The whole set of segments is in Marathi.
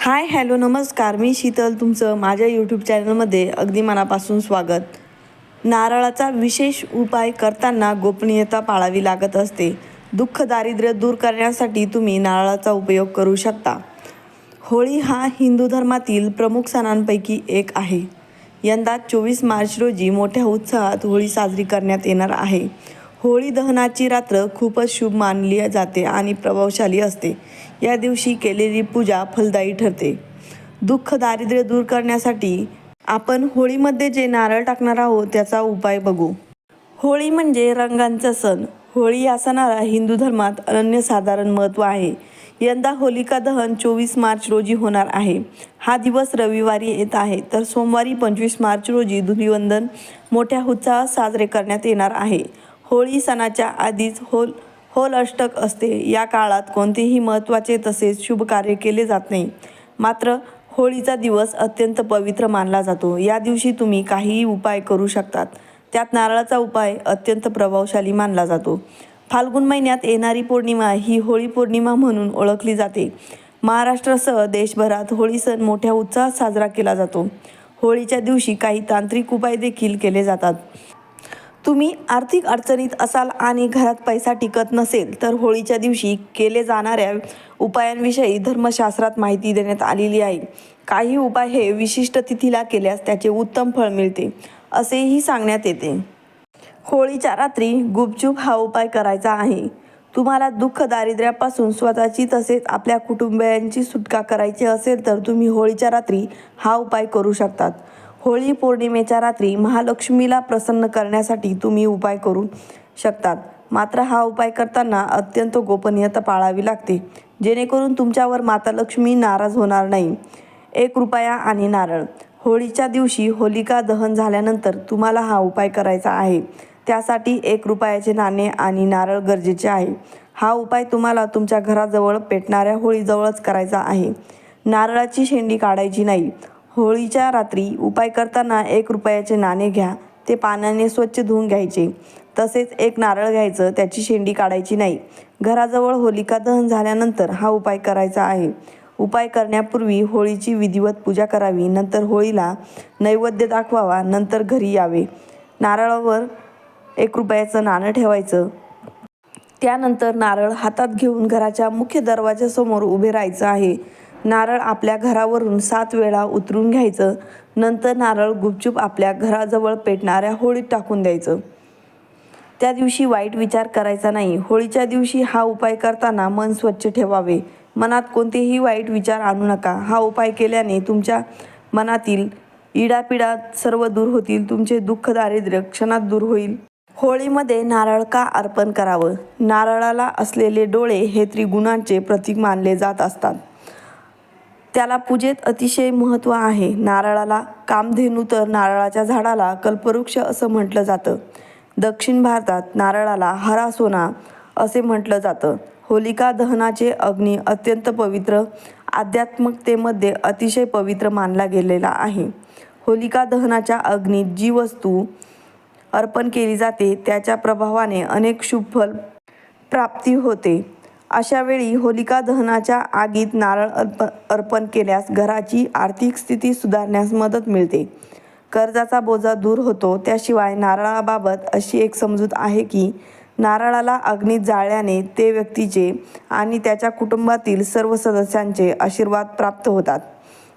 हाय हॅलो नमस्कार. मी शीतल तुमचं माझ्या यूट्यूब चॅनलमध्ये अगदी मनापासून स्वागत. नारळाचा विशेष उपाय करताना गोपनीयता पाळावी लागत असते. दुःख दारिद्र्य दूर करण्यासाठी तुम्ही नारळाचा उपयोग करू शकता. होळी हा हिंदू धर्मातील प्रमुख सणांपैकी एक आहे. यंदा चोवीस मार्च रोजी मोठ्या उत्साहात होळी साजरी करण्यात येणार आहे. होळी दहनाची रात्र खूपच शुभ मानली जाते आणि प्रभावशाली असते. या दिवशी केलेली पूजा फलदायी ठरते. दुःख दारिद्र्य दूर करण्यासाठी आपण होळीमध्ये जे नारळ टाकणार आहोत त्याचा उपाय बघू. होळी म्हणजे रंगांचा सण. होळी या सणाला हिंदू धर्मात अनन्यसाधारण महत्त्व आहे. यंदा होलिका दहन चोवीस मार्च रोजी होणार आहे. हा दिवस रविवारी येत आहे तर सोमवारी पंचवीस मार्च रोजी धुलिवंदन मोठ्या उत्साहात साजरे करण्यात येणार आहे. होळी सणाच्या आधीच होल होल अष्टक असते. या काळात कोणतेही महत्त्वाचे तसेच शुभ कार्य केले जात नाही. मात्र होळीचा दिवस अत्यंत पवित्र मानला जातो. या दिवशी तुम्ही काहीही उपाय करू शकतात. त्यात नारळाचा उपाय अत्यंत प्रभावशाली मानला जातो. फाल्गुन महिन्यात येणारी पौर्णिमा ही होळी पौर्णिमा म्हणून ओळखली जाते. महाराष्ट्रासह देशभरात होळी सण मोठ्या उत्साहात साजरा केला जातो. होळीच्या दिवशी काही तांत्रिक उपाय देखील केले जातात. तुम्ही आर्थिक अडचणीत असाल आणि घरात पैसा टिकत नसेल तर होळीच्या दिवशी केले जाणाऱ्या उपायांविषयी धर्मशास्त्रात माहिती देण्यात आलेली आहे. काही उपाय हे विशिष्ट तिथीला केल्यास त्याचे उत्तम फळ मिळते असेही सांगण्यात येते. होळीच्या रात्री गुपचूप हा उपाय करायचा आहे. तुम्हाला दुःख दारिद्र्यापासून स्वतःची तसेच आपल्या कुटुंबियांची सुटका करायची असेल तर तुम्ही होळीच्या रात्री हा उपाय करू शकतात. होळी पौर्णिमेच्या रात्री महालक्ष्मीला प्रसन्न करण्यासाठी तुम्ही उपाय करू शकतात. मात्र हा उपाय करताना अत्यंत गोपनीयता पाळावी लागते. जेणेकरून तुमच्यावर माता लक्ष्मी नाराज होणार नाही. एक रुपया आणि नारळ. होळीच्या दिवशी होलिका दहन झाल्यानंतर तुम्हाला हा उपाय करायचा आहे. त्यासाठी एक रुपयाचे नाणे आणि नारळ गरजेचे आहे. हा उपाय तुम्हाला तुमच्या घराजवळ पेटणाऱ्या होळीजवळच करायचा आहे. नारळाची शेंडी काढायची नाही. होळीच्या रात्री उपाय करताना एक रुपयाचे नाणे घ्या. ते पाण्याने स्वच्छ धुवून घ्यायचे. तसेच एक नारळ घ्यायचं त्याची शेंडी काढायची नाही. घराजवळ होलिका दहन झाल्यानंतर हा उपाय करायचा आहे. उपाय करण्यापूर्वी होळीची विधिवत पूजा करावी. नंतर होळीला नैवेद्य दाखवावा. नंतर घरी यावे. नारळावर एक रुपयाचं नाणं ठेवायचं. त्यानंतर नारळ हातात घेऊन घराच्या मुख्य दरवाजासमोर उभे राहायचं आहे. नारळ आपल्या घरावरून सात वेळा उतरून घ्यायचं. नंतर नारळ गुपचूप आपल्या घराजवळ पेटणाऱ्या होळीत टाकून द्यायचं. त्या दिवशी वाईट विचार करायचा नाही. होळीच्या दिवशी हा उपाय करताना मन स्वच्छ ठेवावे. मनात कोणतेही वाईट विचार आणू नका. हा उपाय केल्याने तुमच्या मनातील इडापिडा सर्व दूर होतील. तुमचे दुःख दारिद्र्य क्षणात दूर होईल. होळीमध्ये नारळ का अर्पण करावं? नारळाला असलेले डोळे हे त्रिगुणांचे प्रतीक मानले जात असतात. त्याला पूजेत अतिशय महत्त्व आहे. नारळाला कामधेनू तर नारळाच्या झाडाला कल्पवृक्ष असं म्हटलं जातं. दक्षिण भारतात नारळाला हरा सोना असे म्हटलं जातं. होलिका दहनाचे अग्नी अत्यंत पवित्र आध्यात्मिकतेमध्ये अतिशय पवित्र मानला गेलेला आहे. होलिका दहनाच्या अग्नीत जी वस्तू अर्पण केली जाते त्याच्या प्रभावाने अनेक शुभफल प्राप्ती होते. अशा वेळी होलिका दहनाच्या आगीत नारळ अर्प अर्पण केल्यास घराची आर्थिक स्थिती सुधारण्यास मदत मिळते. कर्जाचा बोजा दूर होतो त्याशिवाय नारळाबाबत अशी एक समजूत आहे की नारळाला अग्नीत जाळल्याने ते व्यक्तीचे आणि त्याच्या कुटुंबातील सर्व सदस्यांचे आशीर्वाद प्राप्त होतात.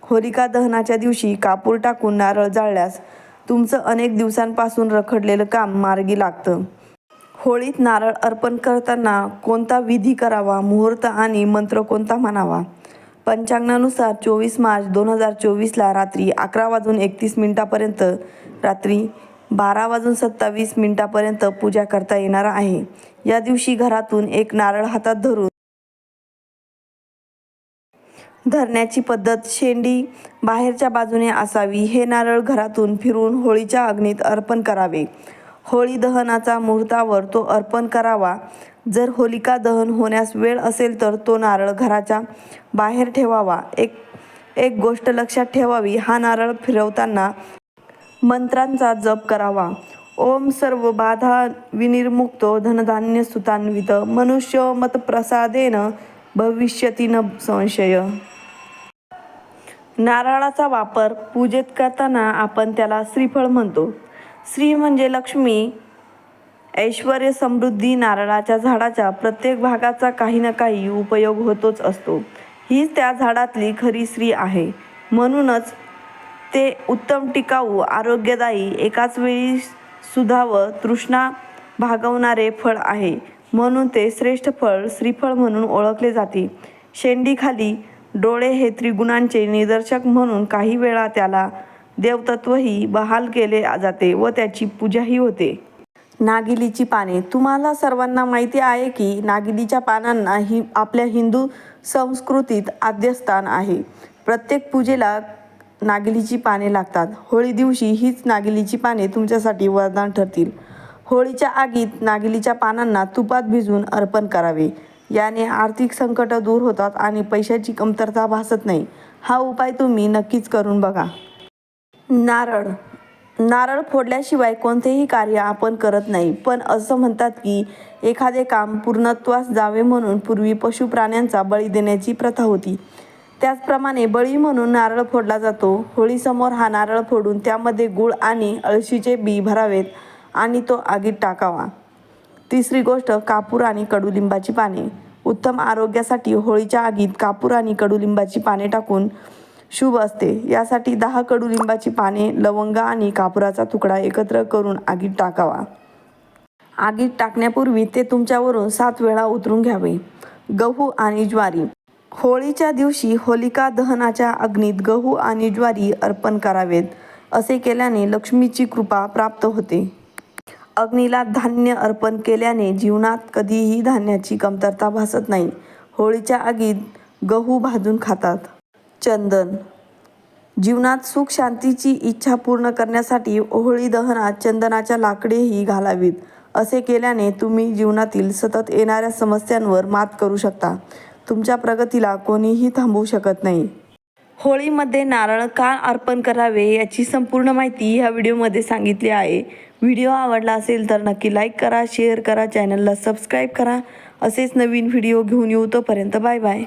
होलिका दहनाच्या दिवशी कापूर टाकून नारळ जाळल्यास तुमचं अनेक दिवसांपासून रखडलेलं काम मार्गी लागतं. होळीत नारळ अर्पण करताना कोणता विधी करावा मुहूर्त आणि मंत्र कोणता म्हणावा? पंचांगानुसार चोवीस मार्च दोन हजार चोवीसला रात्री अकरा वाजून एकतीस मिनिटापर्यंत रात्री बारा वाजून सत्तावीस मिनिटापर्यंत पूजा करता येणार आहे. या दिवशी घरातून एक नारळ हातात धरून धरण्याची पद्धत शेंडी बाहेरच्या बाजूने असावी. हे नारळ घरातून फिरून होळीच्या अग्नीत अर्पण करावे. होळी दहनाचा मुहूर्तावर तो अर्पण करावा. जर होलिका दहन होण्यास वेळ असेल तर तो नारळ घराच्या बाहेर ठेवावा. एक एक गोष्ट लक्षात ठेवावी हा नारळ फिरवताना मंत्रांचा जप करावा. ओम सर्व बाधा विनिर्मुक्तो धनधान्य सुतान्वित मनुष्य मतप्रसादेन भविष्यती न संशय. नारळाचा वापर पूजेत करताना आपण त्याला श्रीफळ म्हणतो. श्री म्हणजे लक्ष्मी ऐश्वर समृद्धी नारळाच्या झाडाच्या प्रत्येक भागाचा काही ना काही उपयोग होतोच असतो. हीच त्या झाडातली खरी श्री आहे. म्हणूनच ते उत्तम टिकाऊ आरोग्यदायी एकाच वेळी सुधा व तृष्णा भागवणारे फळ आहे. म्हणून ते श्रेष्ठ फळ श्रीफळ म्हणून ओळखले जाते. शेंडीखाली डोळे हे त्रिगुणांचे निदर्शक म्हणून काही वेळा त्याला देवतत्वही बहाल केले जाते व त्याची पूजाही होते. नागिलीची पाने. तुम्हाला सर्वांना माहिती आहे की नागिलीच्या पानांना ही आपल्या हिंदू संस्कृतीत आद्यस्थान आहे. प्रत्येक पूजेला नागिलीची पाने लागतात. होळी दिवशी हीच नागिलीची पाने तुमच्यासाठी वरदान ठरतील. होळीच्या आगीत नागिलीच्या पानांना तुपात भिजवून अर्पण करावे. याने आर्थिक संकट दूर होतात आणि पैशाची कमतरता भासत नाही. हा उपाय तुम्ही नक्कीच करून बघा. नारळ. नारळ फोडल्याशिवाय कोणतेही कार्य आपण करत नाही. पण असं म्हणतात की एखादे काम पूर्णत्वास जावे म्हणून पूर्वी पशु प्राण्यांचा बळी देण्याची प्रथा होती. त्याचप्रमाणे बळी म्हणून नारळ फोडला जातो. होळीसमोर हा नारळ फोडून त्यामध्ये गुळ आणि अळशीचे बी भरावेत आणि तो आगीत टाकावा. तिसरी गोष्ट कापूर आणि कडुलिंबाची पाने. उत्तम आरोग्यासाठी होळीच्या आगीत कापूर आणि कडुलिंबाची पाने टाकून शुभ असते. यासाठी दहा कडुलिंबाची पाने लवंग आणि कापुराचा तुकडा एकत्र करून आगीत टाकावा. आगीत टाकण्यापूर्वी ते तुमच्यावरून सात वेळा उतरून घ्यावे. गहू आणि ज्वारी. होळीच्या दिवशी होलिका दहनाच्या अग्नीत गहू आणि ज्वारी अर्पण करावेत असे केल्याने लक्ष्मीची कृपा प्राप्त होते. अग्नीला धान्य अर्पण केल्याने जीवनात कधीही धान्याची कमतरता भासत नाही. होळीच्या आगीत गहू भाजून खातात. चंदन. जीवनात सुख शांतीची इच्छा पूर्ण करण्यासाठी होळी दहनात चंदनाच्या लाकडेही घालावीत. असे केल्याने तुम्ही जीवनातील सतत येणाऱ्या समस्यांवर मात करू शकता. तुमच्या प्रगतीला कोणीही थांबवू शकत नाही. होळीमध्ये नारळ का अर्पण करावे याची संपूर्ण माहिती ह्या व्हिडिओमध्ये सांगितली आहे. व्हिडिओ आवडला असेल तर नक्की लाईक करा शेअर करा चॅनलला सबस्क्राईब करा. असेच नवीन व्हिडिओ घेऊन येऊ तोपर्यंत बाय बाय.